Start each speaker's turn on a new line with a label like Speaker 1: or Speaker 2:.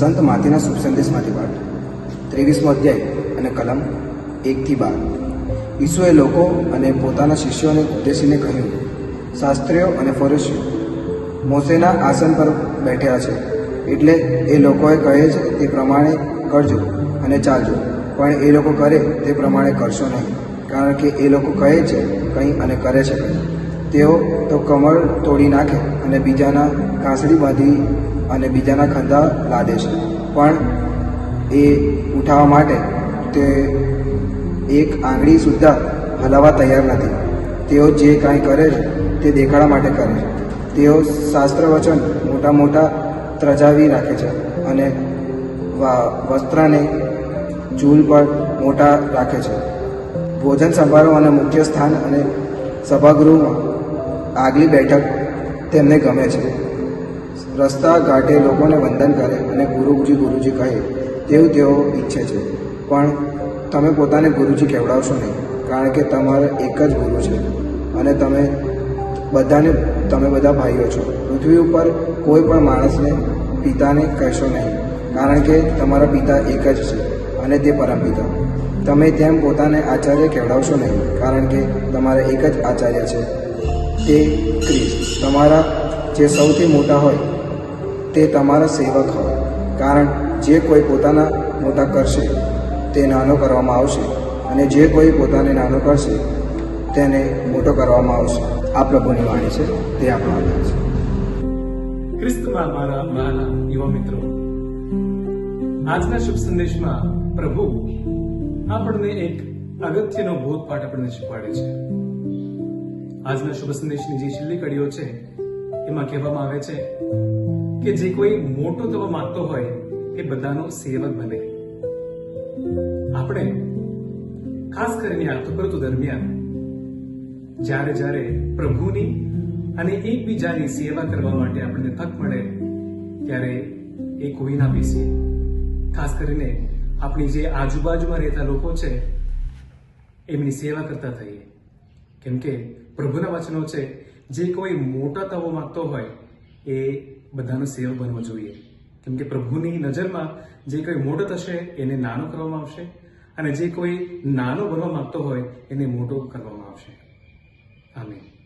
Speaker 1: સંત માતીના શુભ સંદેશમાંથી પાઠ. ત્રેવીસમો અધ્યાય અને કલમ એકથી બાર. ઈસુએ લોકો અને પોતાના શિષ્યોને ઉદ્દેશીને કહ્યું, શાસ્ત્રીઓ અને ફરોશીઓ મોસેના આસન પર બેઠેલા છે. એટલે એ લોકોએ કહે છે તે પ્રમાણે કરજો અને ચાલજો. પણ એ લોકો કરે તે પ્રમાણે કરશો નહીં. કારણ કે એ લોકો કહે છે કંઈ અને કરે છે કંઈ. તેઓ તો કમળ તોડી નાખે અને બીજાના કાંસળી બાંધી અને બીજાના ખંધા લાદે છે. પણ એ ઉઠાવવા માટે તે એક આંગળી સુદ્ધા હલાવવા તૈયાર નથી. તેઓ જે કાંઈ કરે છે, તે દેખાડા માટે કરે છે. તેઓ શાસ્ત્ર વચન મોટા મોટા ત્રજાવી રાખે છે અને વસ્ત્રને ચૂલ પર મોટા રાખે છે. ભોજન સંભારો અને મુખ્ય સ્થાન અને સભાગૃહમાં આગલી બેઠક તેમને ગમે છે. રસ્તા ઘાટે લોકોને વંદન કરે અને ગુરુજી ગુરુજી કહે તેવું તેઓ ઈચ્છે છે. પણ તમે પોતાને ગુરુજી કહેવડાવશો નહીં, કારણ કે તમારા એક જ ગુરુ છે. અને તમે બધાને, તમે બધા ભાઈઓ છો. પૃથ્વી ઉપર કોઈ પણ માણસને પિતાને કહેશો નહીં, કારણ કે તમારા પિતા એક જ છે અને તે પરમપિતા તમે તેમ પોતાને આચાર્ય કહેવડાવશો નહીં, કારણ કે તમારા એક જ આચાર્ય છે. તે ક્રિસ્ત. તમારા જે સૌથી મોટા હોય તે તમારા સેવક હોય. કારણ જે કોઈ પોતાના મોટા કરશે તે નાનો કરવામાં આવશે અને જે કોઈ પોતાને નાનો કરશે તેને મોટો કરવામાં આવશે. આ પ્રભુની વાણી છે. તે આપણો આધાર છે.
Speaker 2: ખ્રિસ્તમાં મારા માના યુવા મિત્રો, આજના શુભ સંદેશમાં પ્રભુ આપણને એક અગત્યનો બોધપાઠ આપણને શીખવાડે છે. આજના શુભ સંદેશની જે છેલ્લી કડીઓ છે એમાં કહેવામાં આવે છે કે જે કોઈ મોટો થવા માંગતો હોય, એ બધાનો સેવક બને. આપણે ખાસ કરીને આ ઋતુ દરમિયાન જ્યારે જ્યારે પ્રભુની અને એકબીજાની સેવા કરવા માટે આપણને તક મળે, ત્યારે એ કોઈ ના બેસીએ ખાસ કરીને આપણી જે આજુબાજુમાં રહેતા લોકો છે, એમની સેવા કરતા થઈએ. કેમ કે પ્રભુના વચનો છે જે કોઈ મોટા તવો માંગતો હોય એ બધાનો સેવક બનવો જોઈએ. કેમ કે પ્રભુની નજરમાં જે કોઈ મોટો થશે, એને નાનો કરવામાં આવશે અને જે કોઈ નાનો બનવા માંગતો હોય, એને મોટો કરવામાં આવશે. આમીન.